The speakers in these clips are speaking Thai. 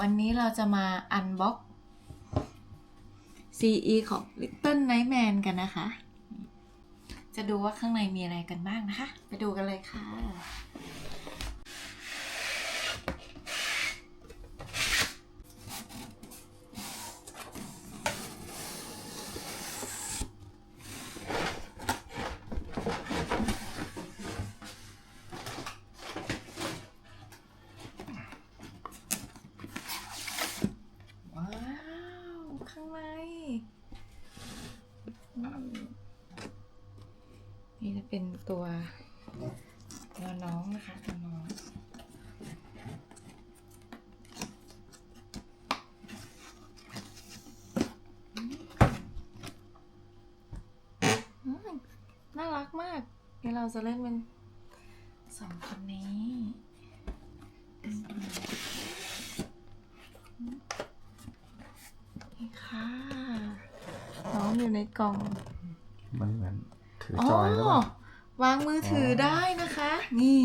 วันนี้เราจะมาอันบ็อก CE ของ Little Nightman กันนะคะ จะดูว่าข้างในมีอะไรกันบ้างนะคะ ไปดูกันเลยค่ะ ว้าว ข้างในอืมนี่จะเป็นตัวตัวน้องนะคะตัวน้องน่ารักมากเดี๋ยวเราจะเล่นเป็นสองคนนี้อืม นี่ค่ะ น้ องอยู่ในกล่อง มันเหมือนถืออ๋อจอยหรือเปล่าวางมือถือออได้นะคะ นี่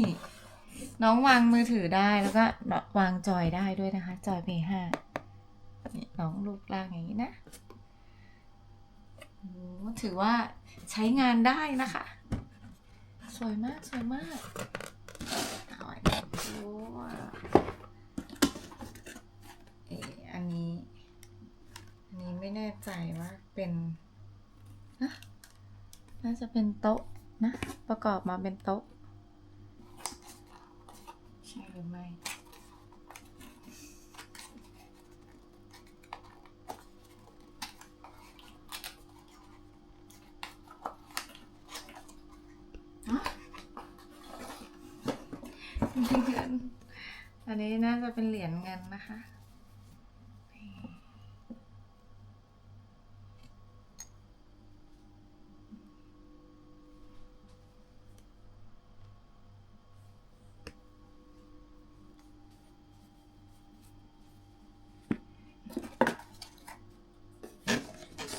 น้องวางมือถือได้แล้วก็วางจอยได้ด้วยนะคะ จอย P5 นี่น้องรูปร่างอย่างนี้นะโอ้ถือว่าใช้งานได้นะคะ สวยมากสวยมากเอาอันนี้ด้วยเอออันนี้ อันนี้ไม่แน่ใจว่าเป็น นะ น่าจะเป็นโต๊ะนะ ประกอบมาเป็นโต๊ะ ใช่หรือไม่ฮะเงินอันนี้น่าจะเป็นเหรียญเงินนะคะ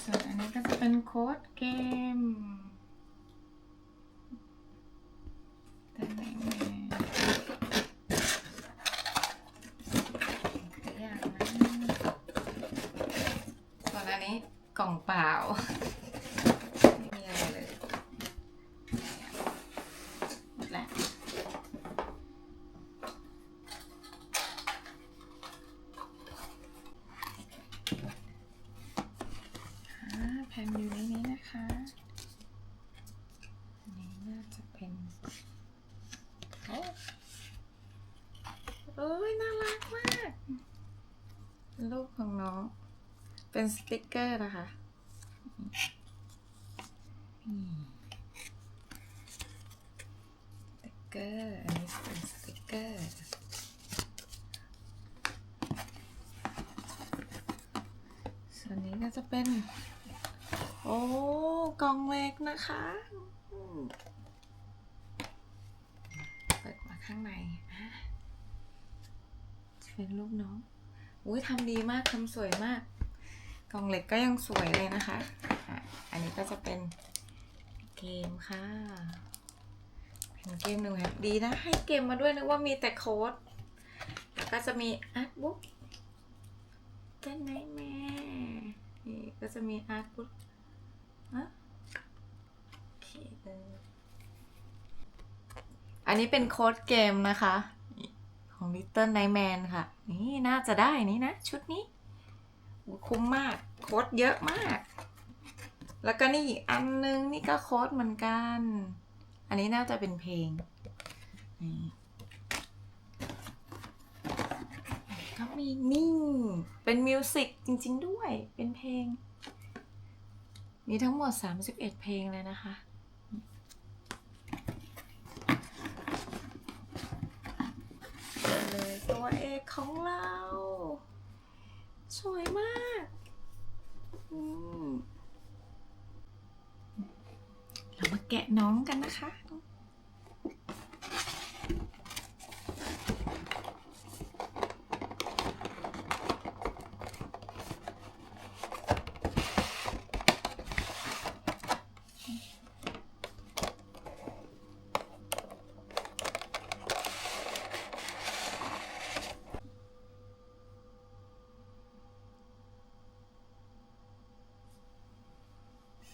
ส่วนอันนี้ก็จะ เป็นโค้ดเกมแต่ไหนแม่ตัวอย่างนะส่วนอันนี้กล่องเปล่า ไม่มีอะไรเลยหมดแล้ว อ่าแผ่นอยู่ในนี้นะคะ อันนี้น่าจะเป็นโอ้เอ้ย น่ารักมาก รูปของน้อง เป็นสติกเกอร์นะคะสติกเกอร์ อันนี้เป็นสติกเกอร์ ส่วนนี้ก็จะเป็น โอ้กล่องเล็กนะคะเปิดมาข้างในเป็นรูปน้อง อุ้ยทำดีมากทำสวยมาก กล่องเหล็กก็ยังสวยเลยนะคะอะอันนี้ก็จะเป็นเกมค่ะเป็นเกมหนึ่งแบบดีนะ ให้เกมมาด้วยนึกว่ามีแต่โค้ด แล้วก็จะมีอาร์ตบุ๊กต้นไม้แม่นี่ก็จะมีอาร์ตบุ๊กอะโอเคเอออันนี้เป็นโค้ดเกมนะคะ ของ Little Nightman ค่ะ นี่น่าจะได้นี่นะ ชุดนี้ คุ้มมาก โค้ดเยอะมาก แล้วก็นี่อีกอันนึง นี่ก็โค้ดเหมือนกัน อันนี้น่าจะเป็นเพลงนี่ก็มีนี่เป็นมิวสิกจริง ๆ ด้วย เป็นเพลง มีทั้งหมด 31 เพลงเลยนะคะ เลย ตัวเอกของเรา สวยมากเรามาแกะน้องกันนะคะ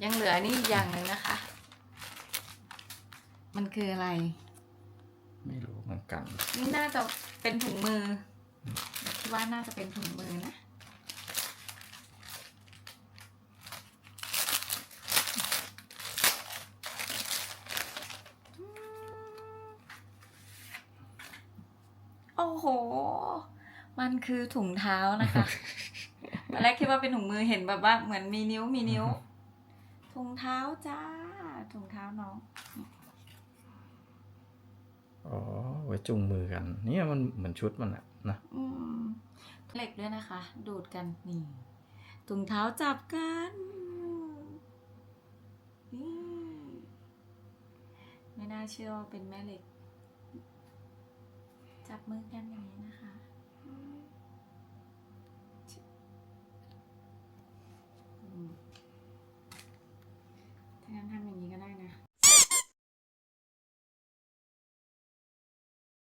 ยังเหลือนี่อีกอย่างหนึ่งนะคะ มันคืออะไร ไม่รู้เหมือนกัน นี่น่าจะเป็นถุงมือคิดว่าน่าจะเป็นถุงมือนะโอ้โห มันคือถุงเท้านะคะตอนแรกคิดว่าเป็นถุงมือเห็นแบบว่าเหมือนมีนิ้วมีนิ้ว ถุงเท้าจ้า ถุงเท้าน้อง อ๋อ ไว้จุงมือกัน เนี่ยมันเหมือนชุดมันอะนะอืมเหล็กด้วยนะคะ ดูดกันนี่ ถุงเท้าจับกันนี่ไม่น่าเชื่อว่าเป็นแม่เหล็ก จับมือกันอย่างนี้นะคะ